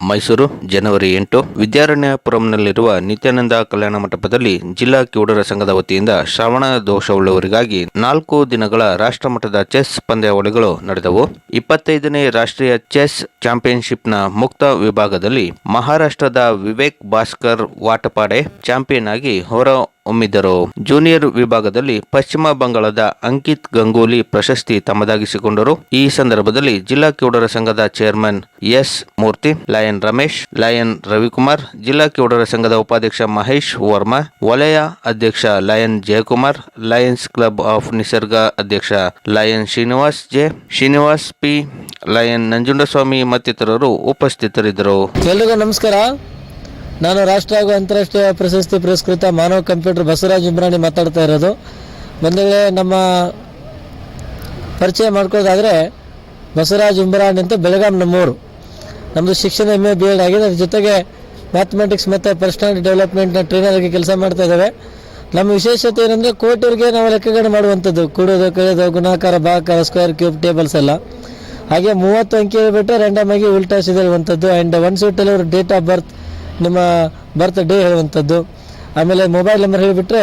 ಮೈಸೂರು, ಜನವರಿ ಎಂಟು. ವಿದ್ಯಾರಣ್ಯಪುರಂನಲ್ಲಿರುವ ನಿತ್ಯಾನಂದ ಕಲ್ಯಾಣ ಮಂಟಪದಲ್ಲಿ ಜಿಲ್ಲಾ ಕಿವುಡರ ಸಂಘದ ವತಿಯಿಂದ ಶ್ರವಣ ದೋಷವುಳ್ಳವರಿಗಾಗಿ ನಾಲ್ಕು ದಿನಗಳ ರಾಷ್ಟ್ರಮಟ್ಟದ ಚೆಸ್ ಪಂದ್ಯಾವಳಿಗಳು ನಡೆದವು. ಇಪ್ಪತ್ತೈದನೇ ರಾಷ್ಟ್ರೀಯ ಚೆಸ್ ಚಾಂಪಿಯನ್ಶಿಪ್ನ ಮುಕ್ತ ವಿಭಾಗದಲ್ಲಿ ಮಹಾರಾಷ್ಟ್ರದ ವಿವೇಕ್ ಭಾಸ್ಕರ್ ವಾಟಪಾಡೆ ಚಾಂಪಿಯನ್ ಆಗಿ ಹೊರ ಹೊಮ್ಮಿದ್ದರು ಜೂನಿಯರ್ ವಿಭಾಗದಲ್ಲಿ ಪಶ್ಚಿಮ ಬಂಗಾಳದ ಅಂಕಿತ್ ಗಂಗೂಲಿ ಪ್ರಶಸ್ತಿ ತಮ್ಮದಾಗಿಸಿಕೊಂಡರು. ಈ ಸಂದರ್ಭದಲ್ಲಿ ಜಿಲ್ಲಾ ಕಿವುಡರ ಸಂಘದ chairman S Murthy, lion Ramesh, lion Ravikumar, ಜಿಲ್ಲಾ ಕಿವುಡರ ಸಂಘದ ಉಪಾಧ್ಯಕ್ಷ ಮಹೇಶ್ ವರ್ಮಾ, ವಲಯ ಅಧ್ಯಕ್ಷ lion Jayakumar, lions club of Nisarga ಅಧ್ಯಕ್ಷ lion Srinivas J, Srinivas P, lion Nanjundaswamy ಮತ್ತಿತರರು ಉಪಸ್ಥಿತರಿದ್ದರು. ಎಲ್ಲರಿಗೂ ನಮಸ್ಕಾರ. ನಾನು ರಾಷ್ಟ್ರ ಹಾಗೂ ಅಂತಾರಾಷ್ಟ್ರೀಯ ಪ್ರಶಸ್ತಿ ಪುರಸ್ಕೃತ ಮಾನವ ಕಂಪ್ಯೂಟರ್ ಬಸವರಾಜ್ ಇಮ್ರಾಣಿ ಮಾತಾಡ್ತಾ ಇರೋದು. ಬಂಧುಗಳೇ ನಮ್ಮ ಪರಿಚಯ ಮಾಡ್ಕೊಳ್ಳೋದಾದರೆ ಬಸವರಾಜ್ ಇಮ್ರಾಣಿ ಅಂತ ಬೆಳಗಾಂ ನಮ್ಮೂರು. ನಮ್ಮದು ಶಿಕ್ಷಣ ಎಂ ಎ ಬಿ ಎಡ್ ಆಗಿದೆ. ಅದ್ರ ಜೊತೆಗೆ ಮ್ಯಾಥಮೆಟಿಕ್ಸ್ ಮತ್ತು ಪರ್ಸನಾಲಿಟಿ ಡೆವಲಪ್ಮೆಂಟ್ನ ಟ್ರೈನರ್ ಆಗಿ ಕೆಲಸ ಮಾಡ್ತಾ ಇದ್ದೇವೆ. ನಮ್ಮ ವಿಶೇಷತೆ ಏನಂದರೆ ಕೋಟಿವ್ರಿಗೆ ನಾವು ಲೆಕ್ಕಗಡೆ ಮಾಡುವಂಥದ್ದು. ಕೂಡೋದು ಕಳೆಯೋದು ಗುಣಾಕಾರ, ಭಾಗಾಕಾರ ಸ್ಕ್ವೇರ್ ಕ್ಯೂಬ್ ಟೇಬಲ್ಸ್ ಎಲ್ಲ. ಹಾಗೆ ಮೂವತ್ತು ಅಂಕಿ ಬಿಟ್ಟರೆ ರ್ಯಾಂಡಮ್ ಆಗಿ ಉಲ್ಟಾ ಸಿದಿರುವಂಥದ್ದು ಆ್ಯಂಡ್ ಒನ್ ಸೂಟಲ್ಲಿ ಅವ್ರ ಡೇಟ್ ಆಫ್ ಬರ್ತ್ ನಿಮ್ಮ ಬರ್ತ್ ಡೇ ಹೇಳುವಂಥದ್ದು. ಆಮೇಲೆ ಮೊಬೈಲ್ ನಂಬರ್ ಹೇಳಿಬಿಟ್ರೆ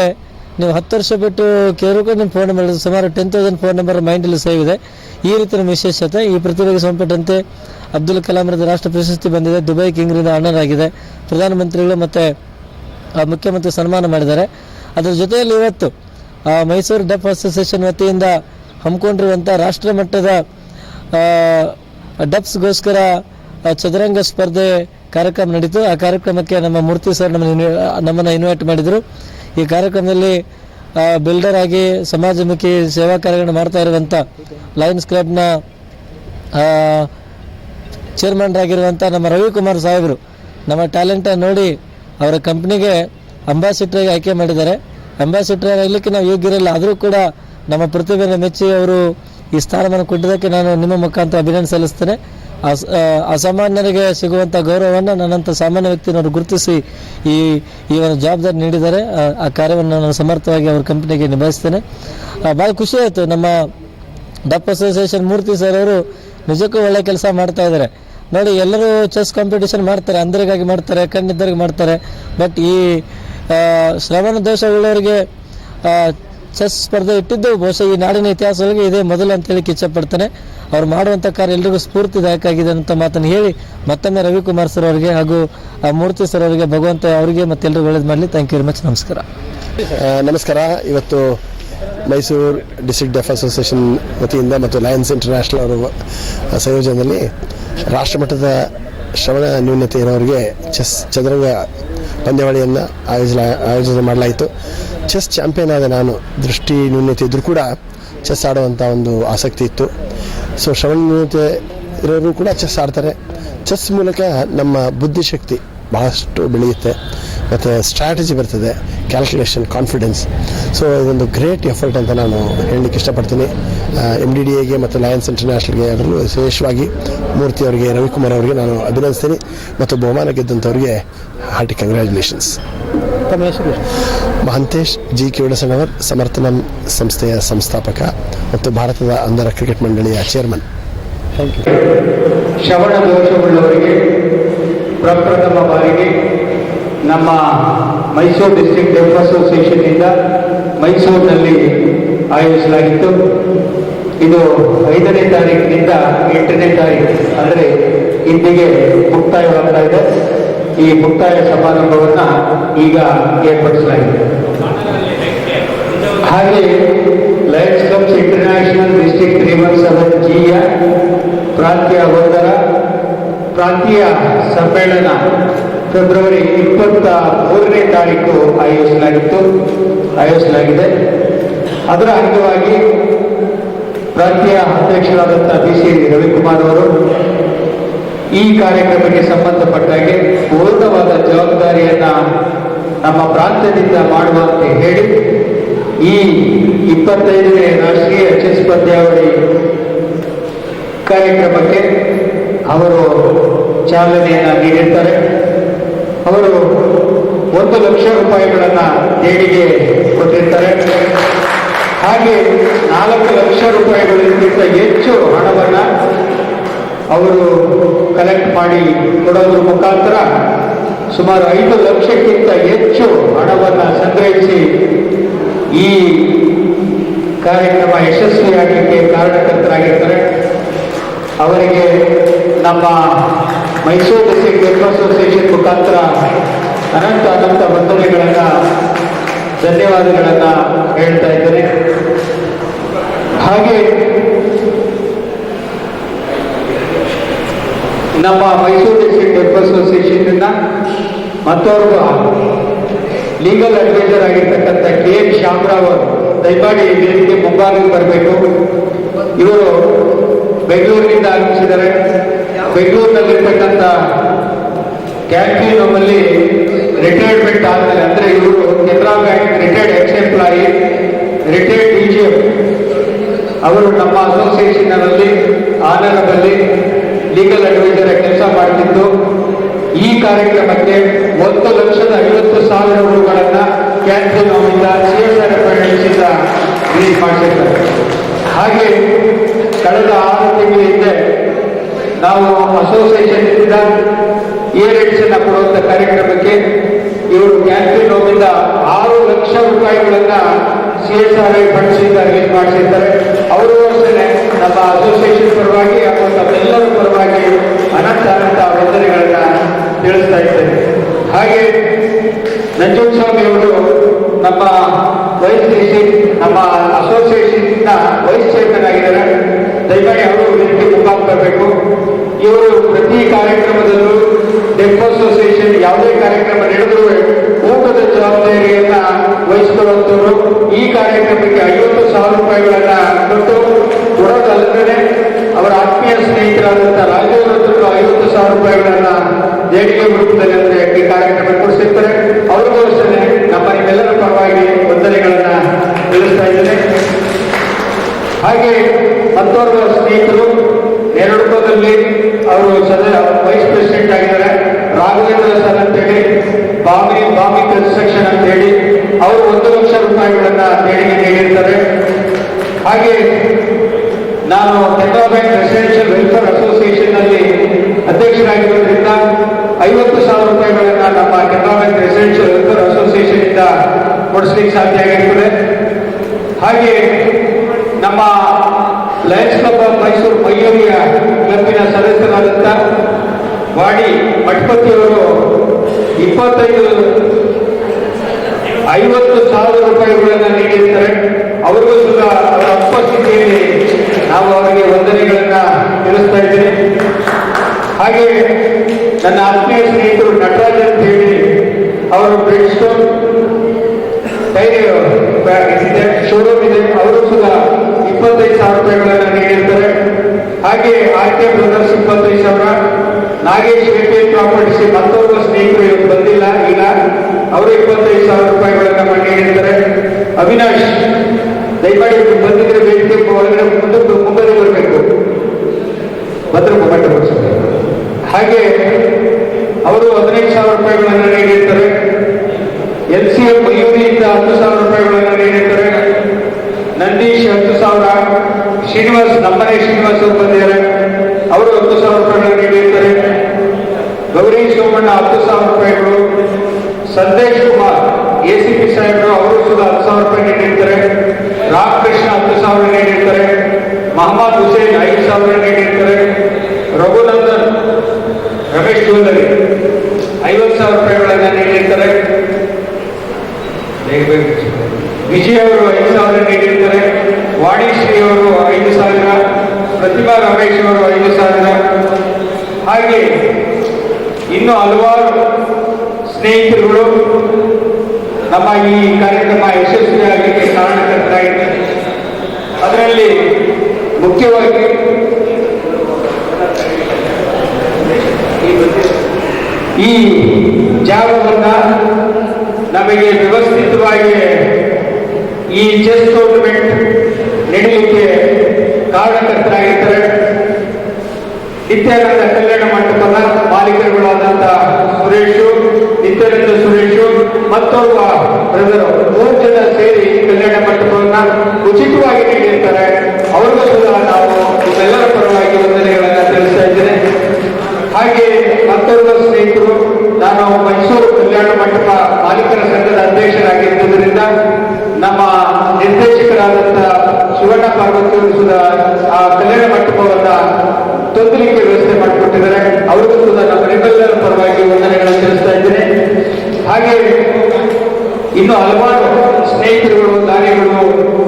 ನೀವು ಹತ್ತು ವರ್ಷ ಬಿಟ್ಟು ಕೇಳಿದ್ರೆ ನಿಮ್ಮ ಫೋನ್ ನಂಬರ್ ಸುಮಾರು ಟೆನ್ ತೌಸಂಡ್ ಫೋನ್ ನಂಬರ್ ಮೈಂಡಲ್ಲಿ ಸೇವ್ ಇದೆ. ಈ ರೀತಿಯ ವಿಶೇಷತೆ. ಈ ಪ್ರತಿಭೆಗೆ ಸಂಬಂಧಪಟ್ಟಂತೆ ಅಬ್ದುಲ್ ಕಲಾಂ ಅವರದ ರಾಷ್ಟ್ರ ಪ್ರಶಸ್ತಿ ಬಂದಿದೆ. ದುಬೈ ಕಿಂಗ್ರಿಂದ ಆಗಿದೆ ಪ್ರಧಾನಮಂತ್ರಿಗಳು ಮತ್ತು ಮುಖ್ಯಮಂತ್ರಿ ಸನ್ಮಾನ ಮಾಡಿದ್ದಾರೆ. ಅದರ ಜೊತೆಯಲ್ಲಿ ಇವತ್ತು ಮೈಸೂರು ಡಫ್ ಅಸೋಸಿಯೇಷನ್ ವತಿಯಿಂದ ಹಮ್ಮಿಕೊಂಡಿರುವಂಥ ರಾಷ್ಟ್ರ ಮಟ್ಟದ ಡಫ್ಸ್ಗೋಸ್ಕರ ಚದುರಂಗ ಸ್ಪರ್ಧೆ ಕಾರ್ಯಕ್ರಮ ನಡೀತು. ಆ ಕಾರ್ಯಕ್ರಮಕ್ಕೆ ನಮ್ಮ ಮೂರ್ತಿ ಸರ್ ನಮ್ಮನ್ನು ಇನ್ವೈಟ್ ಮಾಡಿದರು. ಈ ಕಾರ್ಯಕ್ರಮದಲ್ಲಿ ಬಿಲ್ಡರ್ ಆಗಿ ಸಮಾಜಮುಖಿ ಸೇವಾ ಕಾರ್ಯಗಳನ್ನು ಮಾಡ್ತಾ ಇರುವಂಥ ಲಯನ್ಸ್ ಕ್ಲಬ್ನ ಚೇರ್ಮನ್ ಆಗಿರುವಂಥ ನಮ್ಮ ರವಿಕುಮಾರ್ ಸಾಹೇಬರು ನಮ್ಮ ಟ್ಯಾಲೆಂಟನ್ನು ನೋಡಿ ಅವರ ಕಂಪ್ನಿಗೆ ಅಂಬಾಸಿಡರ್ ಆಯ್ಕೆ ಮಾಡಿದ್ದಾರೆ. ಅಂಬಾಸಿಡರ್ ಆಗಲಿಕ್ಕೆ ನಾವು ಯೋಗ್ಯರಲ್ಲ. ಆದರೂ ಕೂಡ ನಮ್ಮ ಪ್ರತಿಭೆಯನ್ನು ಮೆಚ್ಚಿ ಅವರು ಈ ಸ್ಥಾನವನ್ನು ಕೊಟ್ಟಿದ್ದಕ್ಕೆ ನಾನು ನಿಮ್ಮ ಮುಖಾಂತರ ಅಭಿನಂದನೆ ಸಲ್ಲಿಸ್ತೇನೆ. ಅಸ್- ಅಸಾಮಾನ್ಯರಿಗೆ ಸಿಗುವಂಥ ಗೌರವವನ್ನು ನನ್ನಂಥ ಸಾಮಾನ್ಯ ವ್ಯಕ್ತಿಯವರು ಗುರುತಿಸಿ ಈ ಈ ಒಂದು ಜವಾಬ್ದಾರಿ ನೀಡಿದ್ದಾರೆ. ಆ, ಕಾರ್ಯವನ್ನು ನಾನು ಸಮರ್ಥವಾಗಿ ಅವ್ರ ಕಂಪ್ನಿಗೆ ನಿಭಾಯಿಸ್ತೇನೆ. ಭಾಳ ಖುಷಿ ಆಯಿತು. ನಮ್ಮ ಡಪ್ ಅಸೋಸಿಯೇಷನ್ ಮೂರ್ತಿ ಸರ್ ಅವರು ನಿಜಕ್ಕೂ ಒಳ್ಳೆ ಕೆಲಸ ಮಾಡ್ತಾ ಇದ್ದಾರೆ. ನೋಡಿ ಎಲ್ಲರೂ ಚೆಸ್ ಕಾಂಪಿಟೇಷನ್ ಮಾಡ್ತಾರೆ ಅಂಧರಿಗಾಗಿ ಮಾಡ್ತಾರೆ ಕಣ್ಣಿದ್ದರಿಗೆ ಮಾಡ್ತಾರೆ. ಬಟ್ ಈ ಶ್ರವಣ ದೋಷ ಉಳ್ಳವರಿಗೆ ಚೆಸ್ ಸ್ಪರ್ಧೆ ಇಟ್ಟಿದ್ದು ಬಹುಶಃ ಈ ನಾಡಿನ ಇತಿಹಾಸಗಳಿಗೆ ಇದೇ ಮೊದಲು ಅಂತೇಳಿ ಇಚ್ಛಪಡ್ತಾನೆ ಅವ್ರು ಮಾಡುವಂಥ ಕಾರ್ಯ ಎಲ್ರಿಗೂ ಸ್ಫೂರ್ತಿದಾಯಕ ಆಗಿದೆ ಅಂತ ಮಾತನ್ನು ಹೇಳಿ ಮತ್ತೊಮ್ಮೆ ರವಿಕುಮಾರ್ ಸರ್ ಅವರಿಗೆ ಹಾಗೂ ಮೂರ್ತಿ ಸರ್ ಅವರಿಗೆ, ಭಗವಂತ ಅವರಿಗೆ ಮತ್ತೆಲ್ಲರಿಗೂ ಒಳ್ಳೇದು ಮಾಡಲಿ. ಥ್ಯಾಂಕ್ ಯು ವೆರಿ ಮಚ್ ನಮಸ್ಕಾರ. ನಮಸ್ಕಾರ. ಇವತ್ತು ಮೈಸೂರು ಡಿಸ್ಟ್ರಿಕ್ಟ್ ಡೆಫ್ ಅಸೋಸಿಯೇಷನ್ ವತಿಯಿಂದ ಮತ್ತು ಲಯನ್ಸ್ ಇಂಟರ್ನ್ಯಾಷನಲ್ ಅವರ ಸಂಯೋಜನೆಯಲ್ಲಿ ರಾಷ್ಟ್ರಮಟ್ಟದ ಶ್ರವಣ ನ್ಯೂನತೆ ಇರೋರಿಗೆ ಚೆಸ್ ಚದುರಂಗ ಪಂದ್ಯಾವಳಿಯನ್ನು ಆಯೋಜನ ಆಯೋಜನೆ ಮಾಡಲಾಯಿತು. ಚೆಸ್ ಚಾಂಪಿಯನ್ ಆದ ನಾನು, ದೃಷ್ಟಿ ನ್ಯೂನತೆ ಇದ್ದರೂ ಕೂಡ ಚೆಸ್ ಆಡುವಂಥ ಒಂದು ಆಸಕ್ತಿ ಇತ್ತು ಸೊ ಶ್ರವಣತೆ ಇರೋರು ಕೂಡ ಚೆಸ್ ಆಡ್ತಾರೆ ಚೆಸ್ ಮೂಲಕ ನಮ್ಮ ಬುದ್ಧಿಶಕ್ತಿ ಬಹಳಷ್ಟು ಬೆಳೆಯುತ್ತೆ ಮತ್ತು ಸ್ಟ್ರಾಟಜಿ ಬರ್ತದೆ ಕ್ಯಾಲ್ಕುಲೇಷನ್ ಕಾನ್ಫಿಡೆನ್ಸ್ ಸೊ ಇದೊಂದು ಗ್ರೇಟ್ ಎಫರ್ಟ್ ಅಂತ ನಾನು ಹೇಳಲಿಕ್ಕೆ ಇಷ್ಟಪಡ್ತೀನಿ ಎಂ ಡಿ ಡಿ ಎಗೆ ಮತ್ತು ಲಯನ್ಸ್ ಇಂಟರ್ನ್ಯಾಷನಲ್ಗೆ ಅದರಲ್ಲೂ ವಿಶೇಷವಾಗಿ ಮೂರ್ತಿ ಅವರಿಗೆ ರವಿಕುಮಾರ್ ಅವರಿಗೆ ನಾನು ಅಭಿನಂದಿಸ್ತೀನಿ ಮತ್ತು ಬಹುಮಾನ ಗೆದ್ದಂಥವ್ರಿಗೆ hearty congratulations Mahantesh G Kivadasannavar Samarthana ಸಂಸ್ಥೆಯ ಸಂಸ್ಥಾಪಕ ಮತ್ತು ಭಾರತದ ಅಂಧರ ಕ್ರಿಕೆಟ್ ಮಂಡಳಿಯ ಚೇರ್ಮನ್ ಶ್ರವಣ ದೋಷವುಳ್ಳವರಿಗೆ ಪ್ರಪ್ರಥಮ ಬಾರಿಗೆ ನಮ್ಮ ಮೈಸೂರು ಡಿಸ್ಟ್ರಿಕ್ಟ್ ಡೆಫ್ ಅಸೋಸಿಯೇಷನ್ನಿಂದ ಮೈಸೂರಿನಲ್ಲಿ ಆಯೋಜಿಸಲಾಗಿತ್ತು. ಇದು ಐದನೇ ತಾರೀಕಿನಿಂದ ಎಂಟನೇ ತಾರೀಕು ಅಂದರೆ ಇಂದಿಗೆ ಮುಕ್ತಾಯವಾಗ್ತಾ ಇದೆ. ಈ ಮುಕ್ತಾಯ ಸಮಾರಂಭವನ್ನು ಈಗ ಏರ್ಪಡಿಸಲಾಗಿದೆ. ಹಾಗೆ lions comes international district three one seven ಜಿಯ ಪ್ರಾಂತ್ಯ ಒಂದರ ಪ್ರಾಂತೀಯ ಸಮ್ಮೇಳನ ಫೆಬ್ರವರಿ ಇಪ್ಪತ್ತ ಮೂರನೇ ತಾರೀಕು ಆಯೋಜಿಸಲಾಗಿತ್ತು. ಆಯೋಜಿಸಲಾಗಿದೆ. ಅದರ ಅಂಗವಾಗಿ ಪ್ರಾಂತೀಯ ಅಧ್ಯಕ್ಷರಾದಂಥ ಬಿ ಸಿ ರವಿಕುಮಾರ್ ಅವರು ಈ ಕಾರ್ಯಕ್ರಮಕ್ಕೆ ಸಂಬಂಧಪಟ್ಟ ಹಾಗೆ ಪೂರ್ಣವಾದ ಜವಾಬ್ದಾರಿಯನ್ನ ನಮ್ಮ ಪ್ರಾಂತ್ಯದಿಂದ ಮಾಡುವಂತೆ ಹೇಳಿ, ಈ ಇಪ್ಪತ್ತೈದನೇ ರಾಷ್ಟ್ರೀಯ ಚೆಸ್ ಪಂದ್ಯಾವಳಿ ಕಾರ್ಯಕ್ರಮಕ್ಕೆ ಅವರು ಚಾಲನೆಯನ್ನು ನೀಡಿರ್ತಾರೆ. ಅವರು ಒಂದು ಲಕ್ಷ ರೂಪಾಯಿಗಳನ್ನ ದೇಣಿಗೆ ಕೊಟ್ಟಿರ್ತಾರೆ. ಹಾಗೆ ನಾಲ್ಕು ಲಕ್ಷ ರೂಪಾಯಿಗಳಿಗಿಂತ ಹೆಚ್ಚು ಹಣವನ್ನ ಅವರು ಕಲೆಕ್ಟ್ ಮಾಡಿ ಕೊಡೋದ್ರ ಮುಖಾಂತರ ಸುಮಾರು ಐದು ಲಕ್ಷಕ್ಕಿಂತ ಹೆಚ್ಚು ಹಣವನ್ನು ಸಂಗ್ರಹಿಸಿ ಈ ಕಾರ್ಯಕ್ರಮ ಯಶಸ್ವಿಯಾಗಲಿಕ್ಕೆ ಕಾರಣಕರ್ತರಾಗಿರ್ತಾರೆ. ಅವರಿಗೆ ನಮ್ಮ ಮೈಸೂರು ಡಿಸ್ಟ್ರಿಕ್ಟ್ ಅಸೋಸಿಯೇಷನ್ ಮುಖಾಂತರ ಅನಂತ ಅನಂತ ವಂದನೆಗಳನ್ನು, ಧನ್ಯವಾದಗಳನ್ನು ಹೇಳ್ತಾ ಇದ್ದೇನೆ. ಹಾಗೆ ನಮ್ಮ ಮೈಸೂರು ಡಿಸ್ಟ್ರಿಕ್ಟ್ ಅಸೋಸಿಯೇಷನ್ ಮತ್ತೋರ್ವ ಲೀಗಲ್ ಅಡ್ವೈಸರ್ ಆಗಿರ್ತಕ್ಕಂಥ ಕೆ ಎನ್ ಶಾಮರಾವ್ ಅವರು, ದಯಮಾಡಿ ವೇದಿಕೆ ಮುಂಭಾಗಕ್ಕೆ ಬರಬೇಕು. ಇವರು ಬೆಂಗಳೂರಿನಿಂದ ಆಗಮಿಸಿದ್ದಾರೆ. ಬೆಂಗಳೂರಿನಲ್ಲಿರ್ತಕ್ಕಂಥ ಕ್ಯಾಂಟೀನ್ ನಮ್ಮಲ್ಲಿ ರಿಟೈರ್ಮೆಂಟ್ ಆದಮೇಲೆ, ಅಂದರೆ ಇವರು Canara bank retired ex employee retired D G ಅವರು ನಮ್ಮ ಅಸೋಸಿಯೇಷನ್ನಲ್ಲಿ ಆನರದಲ್ಲಿ ಲೀಗಲ್ ಅಡ್ವೈಸರ್ ಕೆಲಸ ಮಾಡ್ತಿದ್ದು. ಈ ಕಾರ್ಯಕ್ರಮಕ್ಕೆ ಒಂದು ಲಕ್ಷದ ಐವತ್ತು ಸಾವಿರ ರೂಪಾಯಿಗಳನ್ನ ಕ್ಯಾನ್ಸಲ್ ನೋವಿಂದ ಸಿ ಎಸ್ ಆರ್ ಫೈನಾನ್ಸಿಂದ ರಿಲೀಸ್ ಮಾಡಿಸಿರ್ತಾರೆ ಹಾಗೆ ಕಳೆದ ಆರು ತಿಂಗಳ ಹಿಂದೆ ನಾವು ಅಸೋಸಿಯೇಷನ್ ಇಂದ ಇಯರ್ ಅನ್ನ ಕೊಡುವಂತ ಕಾರ್ಯಕ್ರಮಕ್ಕೆ ಇವರು ಕ್ಯಾನ್ಸಲ್ ನೋವಿಂದ ಆರು ಲಕ್ಷ ರೂಪಾಯಿಗಳನ್ನ C S R I funds ಇಂದ ರಿಲೀಸ್ ಮಾಡಿಸಿರ್ತಾರೆ ಅವರು ಅಷ್ಟೇ. ನಮ್ಮ ಅಸೋಸಿಯೇಷನ್ ಪರವಾಗಿ ಹಾಗೂ ತಮ್ಮೆಲ್ಲರ ಪರವಾಗಿ ಅನಂತ ಅನಂತ ವಂದನೆಗಳನ್ನ ತಿಳಿಸ್ತಾ ಇದ್ದೇನೆ. ಹಾಗೆ ನಂಜುಸ್ವಾಮಿ ಅವರು ನಮ್ಮ ವೈಸ್ ನಮ್ಮ ಅಸೋಸಿಯೇಷನ್ ವೈಸ್ ಚೇರ್ಮನ್ ಆಗಿದ್ದಾರೆ. ದಯಮಾಡಿ ಅವರು ವೇದಿಕೆ ಮುಖಾಂತರಬೇಕು ಇವರು ಪ್ರತಿ ಕಾರ್ಯಕ್ರಮದಲ್ಲೂ ಡೆಂಪೋ ಅಸೋಸಿಯೇಷನ್ ಯಾವುದೇ ಕಾರ್ಯಕ್ರಮ ನಡೆದರೂ ಊಟದ ಜವಾಬ್ದಾರಿಯನ್ನ ವಹಿಸಿಕೊಳ್ಳುವಂತವರು ಈ ಕಾರ್ಯಕ್ರಮಕ್ಕೆ ಐವತ್ತು ಸಾವಿರ ರೂಪಾಯಿಗಳನ್ನ ಕೊಟ್ಟು ಕೊಡೋದಲ್ಲದೆ ಅವರ ಆತ್ಮೀಯ ಸ್ನೇಹಿತರಾದಂಥ ರಾಜೇಂದ್ರ ಐವತ್ತು ಸಾವಿರ ರೂಪಾಯಿಗಳನ್ನ ದೇಣಿಗೆ ರೂಪದಲ್ಲಿ ಅಂತ ಈ ಕಾರ್ಯಕ್ರಮ ಕೊಡಿಸಿರ್ತಾರೆ. ಅವ್ರಿಗೂ ಅಷ್ಟೇ ನಮ್ಮ ನಿಮ್ಮೆಲ್ಲರ ಪರವಾಗಿ ವಂದನೆಗಳನ್ನ ತಿಳಿಸ್ತಾ ಇದ್ದೇನೆ. ಹಾಗೆ ಹತ್ತೋರ್ವ ಸ್ನೇಹಿತರು ನೆರಡುಪದಲ್ಲಿ ಅವರು ಸದ ವೈಸ್ ಪ್ರೆಸಿಡೆಂಟ್ ಆಗಿದ್ದಾರೆ. ರಾಘವೇಂದ್ರ ಸರ್ ಅಂತೇಳಿ ಬಾಮಿ ಬಾಮಿ ಕನ್ಸ್ಟ್ರಕ್ಷನ್ ಅಂತ ಹೇಳಿ ಅವರು ಒಂದು ಲಕ್ಷ ರೂಪಾಯಿಗಳನ್ನ ದೇಣಿಗೆ ನೀಡಿರ್ತಾರೆ. ಹಾಗೆ ನಾನು Canara bank residential welfare association ಅಧ್ಯಕ್ಷರಾಗಿರುವುದರಿಂದ ಐವತ್ತು ಸಾವಿರ ರೂಪಾಯಿಗಳನ್ನು ನಮ್ಮ ಕೆನರಾ ಬ್ಯಾಂಕ್ ವೆಲ್ಫೇರ್ ಅಸೋಸಿಯೇಷನ್ ಇಂದ ಕೊಡಿಸ್ಲಿಕ್ಕೆ ಸಾಧ್ಯ ಆಗಿರ್ತದೆ. ಹಾಗೆ ನಮ್ಮ ಲಯನ್ಸ್ ಕ್ಲಬ್ ಆಫ್ ಮೈಸೂರು ಮಯೂರಿಯ ಕ್ಲಬ್ಬಿನ ಸದಸ್ಯರಾದಂಥ ವಾಡಿ ಮಠಪತಿಯವರು ಇಪ್ಪತ್ತೈದು, ಐವತ್ತು ಸಾವಿರ ರೂಪಾಯಿಗಳನ್ನು ನೀಡಿರ್ತಾರೆ. ಅವರಿಗೂ ಸಹ ಅವರ ಉಪಸ್ಥಿತಿಯಲ್ಲಿ ನಾವು ಅವರಿಗೆ ವಂದನೆಗಳನ್ನ ತಿಳಿಸ್ತಾ ಇದ್ದೀನಿ. ಹಾಗೆ ನನ್ನ ಆತ್ಮೀಯ ಸ್ನೇಹಿತರು ನಟರಾಜ್ ಅಂತ ಹೇಳಿ ಅವರು ಬ್ರೆಡ್ ಸ್ಟೋನ್ ಇದೆ ಶೋರೂಮ್ ಇದೆ. ಅವರು ಸಹ ಇಪ್ಪತ್ತೈದು ಸಾವಿರ ರೂಪಾಯಿಗಳನ್ನು ನೀಡಿರ್ತಾರೆ ಹಾಗೆ ಆರ್ ಕೆ ಬ್ರದರ್ಸ್ ಇಪ್ಪತ್ತೈದು ಸಾವಿರ. ನಾಗೇಶ್ ವೆಂಕಟೇಶ್ ಪ್ರಾಪರ್ಟೀಸ್ ಮತ್ತೊಬ್ಬ ಸ್ನೇಹಿತರು ಇವತ್ತು ಬಂದಿಲ್ಲ. ಈಗ ಅವರು ಇಪ್ಪತ್ತೈದು ಸಾವಿರ ರೂಪಾಯಿಗಳನ್ನು ನೀಡಿರ್ತಾರೆ ಅವಿನಾಶ್, ದಯಮಾಡಿ ಬಂದಿದ್ರೆ ವೇದಿಕೆ ಒಳಗಡೆ ಮುಂದಕ್ಕೆ ಹಾಗೆ ಅವರು ಹದಿನೈದು ಸಾವಿರ ರೂಪಾಯಿಗಳನ್ನು ನೀಡಿರ್ತಾರೆ. ಎಲ್ ಸಿ ಎಫ್ ಮಯೂರಿಯಿಂದ ಹತ್ತು ಸಾವಿರ ರೂಪಾಯಿಗಳನ್ನು ನೀಡಿರ್ತಾರೆ. ನಂದೀಶ್ ಹತ್ತು ಸಾವಿರ, ಶ್ರೀನಿವಾಸ್, ನಮ್ಮನೆ ಶ್ರೀನಿವಾಸ್ ಅವರು ಬಂದಿದ್ದಾರೆ. ಅವರು ಹತ್ತು ಸಾವಿರ ರೂಪಾಯಿಗಳನ್ನು ನೀಡಿರ್ತಾರೆ. ಗೌರಿ ಸೋಮಣ್ಣ ಹತ್ತು ಸಾವಿರ ರೂಪಾಯಿಗಳು. Sandesh Kumar, A C P ಸಾಹೇಬರು, ಅವರು ಸಹ ಹತ್ತು ಸಾವಿರ ರೂಪಾಯಿ ನೀಡಿರ್ತಾರೆ. ರಾಮಕೃಷ್ಣ ಹತ್ತು ಸಾವಿರ ನೀಡಿರ್ತಾರೆ. ಮಹಮ್ಮದ್ ಹುಸೇನ್ ಐದು ಸಾವಿರ ನೀಡಿರ್ತಾರೆ. ರಘುನಂದನ್ ರಮೇಶ್ ಜ್ಯುವೆಲ್ಲರಿ ಐವತ್ತು ಸಾವಿರ ರೂಪಾಯಿಗಳನ್ನು ನೀಡಿರ್ತಾರೆ. ವಿಜಯ್ ಅವರು ಐದು ಸಾವಿರ ನೀಡಿರ್ತಾರೆ. ವಾಣಿಶ್ರೀ ಅವರು ಐದು ಸಾವಿರ, ಪ್ರತಿಭಾ ರಮೇಶ್ ಅವರು ಐದು ಸಾವಿರ. ಹಾಗೆ ಇನ್ನು ಹಲವಾರು ಸ್ನೇಹಿತರುಗಳು ನಮ್ಮ ಈ ಕಾರ್ಯಕ್ರಮ ಯಶಸ್ವಿಯಾಗಲಿಕ್ಕೆ ಕಾರಣಕರ್ತರಾಗಿದ್ದಾರೆ. ಅದರಲ್ಲಿ ಮುಖ್ಯವಾಗಿ ಈ ಜಾಗವನ್ನ ನಮಗೆ ವ್ಯವಸ್ಥಿತವಾಗಿ ಈ ಚೆಸ್ ಟೂರ್ನಮೆಂಟ್ ನಡೆಯಲಿಕ್ಕೆ ಕಾರಣಕರ್ತರಾಗಿರ್ತಾರೆ. ನಿತ್ಯಾನಂದ ಕಲ್ಯಾಣ ಮಂಟಪದ ಮಾಲೀಕರುಗಳಾದಂಥ ಸುರೇಶು, ನಿತ್ಯಾನಂದ ಸುರೇಶು ಮತ್ತೊಬ್ಬ ಬ್ರದರು ಮೂರು ಜನ ಸೇರಿ ಕಲ್ಯಾಣ ಮಂಟಪವನ್ನ ಉಚಿತವಾಗಿ ನೀಡಿರ್ತಾರೆ. ಅವ್ರಿಗೂ ಸಹ ನಾವು ಇದೆಲ್ಲರ ಪರವಾಗಿ ವಂದನೆಗಳನ್ನ ತಿಳಿಸ್ತಾ ಇದ್ದೇನೆ. ಹಾಗೆ ಮತ್ತೊಬ್ಬ ಸ್ನೇಹಿತರು, ನಾನು ಮೈಸೂರು ಕಲ್ಯಾಣ ಮಂಟಪ ಮಾಲೀಕರ ಸಂಘದ ಅಧ್ಯಕ್ಷರಾಗಿರುವುದರಿಂದ ನಮ್ಮ ನಿರ್ದೇಶಕರಾದಂಥ ಶಿವಣ್ಣ ಪಾರ್ವತಿ ಆ ಕಲ್ಯಾಣ ಮಂಟಪವನ್ನ ತೊಂದಲಿಕ್ಕೆ ವ್ಯವಸ್ಥೆ ಮಾಡಿಕೊಟ್ಟಿದ್ದಾರೆ. ಅವರಿಗೂ ಕೂಡ ನಮ್ಮ ನಿಮ್ಮೆಲ್ಲರ ಪರವಾಗಿ ವಂದನೆಗಳನ್ನು ತಿಳಿಸ್ತಾ ಇದ್ದೇನೆ. ಹಾಗೆ ಇನ್ನು ಹಲವಾರು ಸ್ನೇಹಿತರುಗಳು ಕಾರ್ಯಗಳು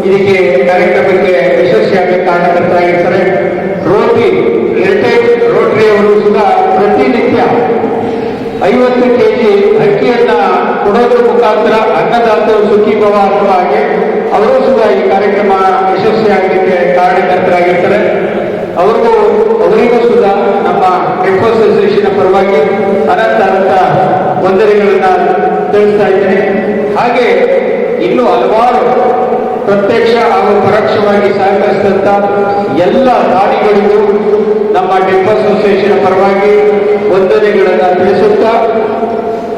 ಇದಕ್ಕೆ ಕಾರ್ಯಕ್ರಮಕ್ಕೆ ಯಶಸ್ವಿಯಾಗಿ ಕಾರಣಕರ್ತರಾಗಿರ್ತಾರೆ ರೋಟಿ ಹೆರಿಟೇಜ್ ರೋಟರಿ ಅವರು ಸುಧಾ ಐವತ್ತು ಕೆ ಜಿ ಅಕ್ಕಿಯನ್ನ ಕೊಡೋದ್ರ ಮುಖಾಂತರ ಅನ್ನದಾತರು ಸುಖಿ ಭವ ಅನ್ನುವ ಹಾಗೆ ಅವರು ಸಹ ಈ ಕಾರ್ಯಕ್ರಮ ಯಶಸ್ವಿಯಾಗಲಿಕ್ಕೆ ಕಾರಣಕರ್ತರಾಗಿರ್ತಾರೆ. ಅವ್ರಿಗೂ, ಅವರಿಗೂ ಸುಧಾ ನಮ್ಮ ರೆಡ್ ಅಸೋಸಿಯೇಷನ್ ಪರವಾಗಿ ಅನಂತ ಅನಂತ ವಂದನೆಗಳನ್ನ ತಿಳಿಸ್ತಾ ಇದ್ದೇನೆ. ಹಾಗೆ ಇನ್ನು ಹಲವಾರು ಪ್ರತ್ಯಕ್ಷ ಹಾಗೂ ಪರೋಕ್ಷವಾಗಿ ಸಹಕರಿಸಿದಂತ ಎಲ್ಲ ದಾನಿಗಳಿಗೂ ನಮ್ಮ ಡೆಪ್ ಅಸೋಸಿಯೇಷನ್ ಪರವಾಗಿ ವಂದನೆಗಳನ್ನು ತಿಳಿಸುತ್ತಾ,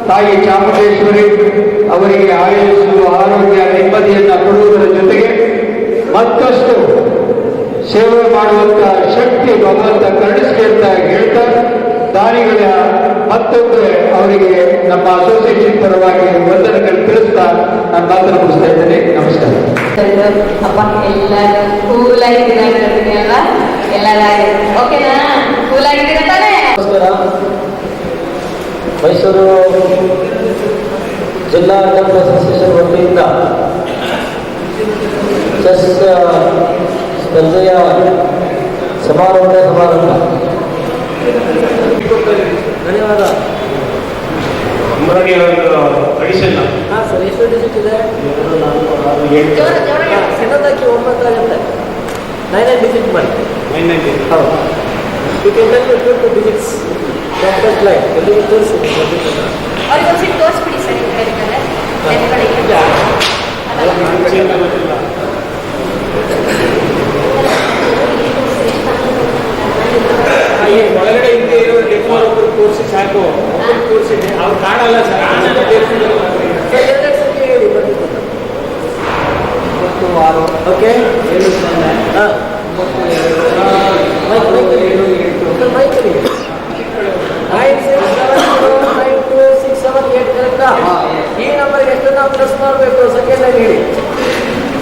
ತಾಯಿ ಚಾಮುಂಡೇಶ್ವರಿ ಅವರಿಗೆ ಆಯುಸ್ಸು ಆರೋಗ್ಯ ನೆಮ್ಮದಿಯನ್ನ ಕೊಡುವುದರ ಜೊತೆಗೆ ಮತ್ತಷ್ಟು ಸೇವೆ ಮಾಡುವಂತ ಶಕ್ತಿ ಭಗವಂತ ಕರುಣಿಸಲಿ ಅಂತ ಹೇಳ್ತಾ ದಾನಿಗಳ ಮತ್ತೊಂದು ಅವರಿಗೆ ನಮ್ಮ ಅಸೋಸಿಯೇಷನ್ ಪರವಾಗಿ ವಂದನೆಗಳು ತಿಳಿಸ್ತಾ ನಾನು ಮಾತ್ರ ಮುಗಿಸ್ತಾ ಇದ್ದೇನೆ. ನಮಸ್ಕಾರ. ಅಪ್ಪ ಎಲ್ಲ ಕೂಲಾಗಿದ್ದೀರಾ ಮೈಸೂರು ಜಿಲ್ಲಾ ಟೆಂಪಲ್ ಅಸೋಸಿಯೇಷನ್ ವತಿಯಿಂದ ಚೆಸ್ ಸ್ಪರ್ಧೆಯ ಸಮಾರಂಭ ಸಮಾರಂಭ. ಧನ್ಯವಾದ. ಅಡಿಷನ್. ಎಷ್ಟು ಡಿಜಿಟ್ ಇದೆ? ಎಂಟು ಸಿಗೋದಕ್ಕೆ ನೈನ್ ಡಿಜಿಟ್ ಮಾಡಿ. 990. How? You can tell me 12 digits. That was like, tell me ತೋರಿಸಿದೆ ಅವ್ರಿಗೆ ಒಂದ್ಸರಿ ತೋರಿಸ್ಬಿಡಿ ಸರ್ ಈ ಕಡೆ ಕಡೆ ಬೇರೆ ಕಡೆ ಇಲ್ಲ ಅವ್ರ ಕಡೆಯಿಂದ ಗೊತ್ತಿಲ್ಲ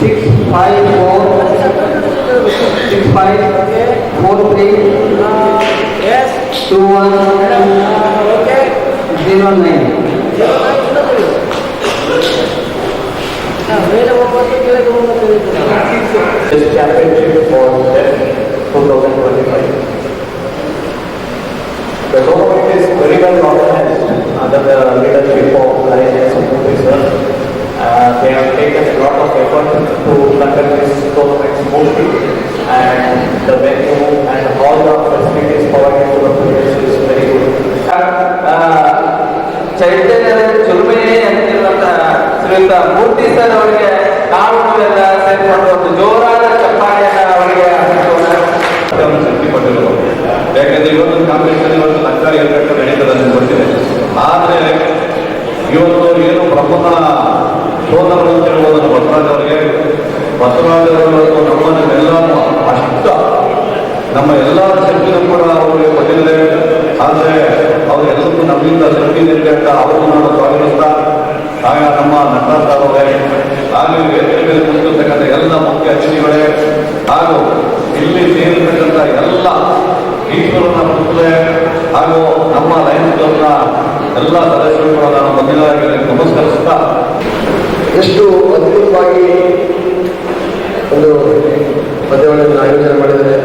Six, five, four, six, five, four, three. Yes, two, one. Okay. Zero, nine. Zero, nine. Zero, nine. This championship for 2025. The government is very well organized under the leadership of Lion S. Professor. Uh, they have taken a lot of effort. To conduct this tournament smoothly and the venue and all the facilities provided to the players is very good. ಶ್ರೀಯುತ ಮೂರ್ತಿ sir ಅವರಿಗೆ ನಾವು ಎಲ್ಲ ಸೇರ್ಕೊಂಡು ಒಂದು ಜೋರಾದ ಚಪ್ಪಾಳೆಯನ್ನ ಅವರಿಗೆ. ಶಕ್ತಿ ಕೊಟ್ಟಿರುವ ಯಾಕಂದ್ರೆ ಇವತ್ತು ಕಾಂಗ್ರೆಸ್ ಇವತ್ತು ಸರ್ಕಾರಿ ಏರ್ಪಟ್ಟು ನಡೀತದೆ ಅಂತ ಆದರೆ ಇವತ್ತು ಏನು ಪ್ರಮುಖ ಸೋದರರು ಅಂತ ನಮ್ಮ ಬಸವರಾಜ್ ಅವರಿಗೆ ಬಸವರಾಜ್ ಅವರು ಇವತ್ತು ನಮ್ಮನ್ನೆಲ್ಲ ಅಷ್ಟ ನಮ್ಮ ಎಲ್ಲ ಶಕ್ತಿನೂ ಕೂಡ ಅವರಿಗೆ ಕೊಟ್ಟಿದ್ದಾರೆ ಆದರೆ ಅವರೆಲ್ಲರಿಗೂ ನಮ್ಮಿಂದ ಶಕ್ತಿ ಅವರು ಅಂತ ನಾನು ಸ್ವಾಗತಿಸ್ತಾ ಆಗ ನಮ್ಮ ನಟರಾಜ್ ಅವರೇ ಹಾಗೂ ವೇದಿಕೆ ಮೇಲೆ ಎಲ್ಲ ಮುಖ್ಯ ಅತಿಥಿಗಳೇ, ಹಾಗೂ ಇಲ್ಲಿ ಸೇರಿರ್ತಕ್ಕಂಥ ಎಲ್ಲ ಈಶ್ವರನ ಪುತ್ರೇ, ಹಾಗೂ ನಮ್ಮ ಲೈನ್ ಕ್ಲಬ್ನ ಎಲ್ಲ ಸದಸ್ಯರು ಕೂಡ ನಾನು ಮೊದಲಾಗಿ ನಮಸ್ಕರಿಸ್ತಾ ಎಷ್ಟು ಅದ್ಭುತವಾಗಿ ಒಂದು ಪದ್ಯಗಳನ್ನು ಆಯೋಜನೆ ಮಾಡಿದರೆ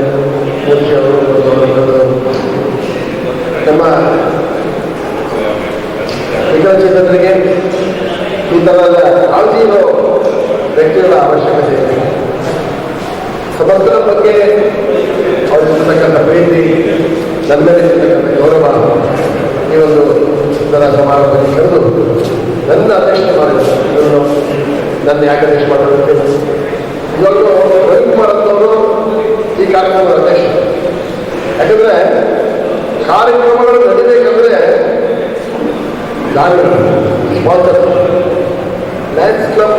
ಮೋದಿ ಅವರು ಮತ್ತು ಅವರ ನಮ್ಮ ವಿಕಲಚೇತನರಿಗೆ ಈ ಥರದ ಕಾಳಜಿ ಇರೋ ವ್ಯಕ್ತಿಗಳ ಅವಶ್ಯಕತೆ ಇದೆ ಸಮಗ್ರ ಬಗ್ಗೆ ಅವರಿರ್ತಕ್ಕಂಥ ಪ್ರೀತಿ ನನ್ನ ಮೇಲೆ ಗೌರವ, ಈ ಒಂದು ಸುಂದರ ಸಮಾರಂಭದಲ್ಲಿ ಕರೆದು ನನ್ನ ಅಧ್ಯಕ್ಷತೆ ಮಾಡಿದ್ರು. ಇವರು ನನ್ನ ಯಾಕೆ ಅಧ್ಯಕ್ಷ ಮಾಡೋದಕ್ಕೆ ರವಿ ಕುಮಾರ್ ಅಂತವರು ಈ ಕಾರ್ಯಕ್ರಮದ ಅಧ್ಯಕ್ಷ ಯಾಕಂದ್ರೆ ಕಾರ್ಯಕ್ರಮಗಳು ನಡಿಬೇಕಂದ್ರೆ ನಾವೆಲ್ಲ ಸ್ಪಾನ್ಸರ್ ಲಯನ್ಸ್ ಕ್ಲಬ್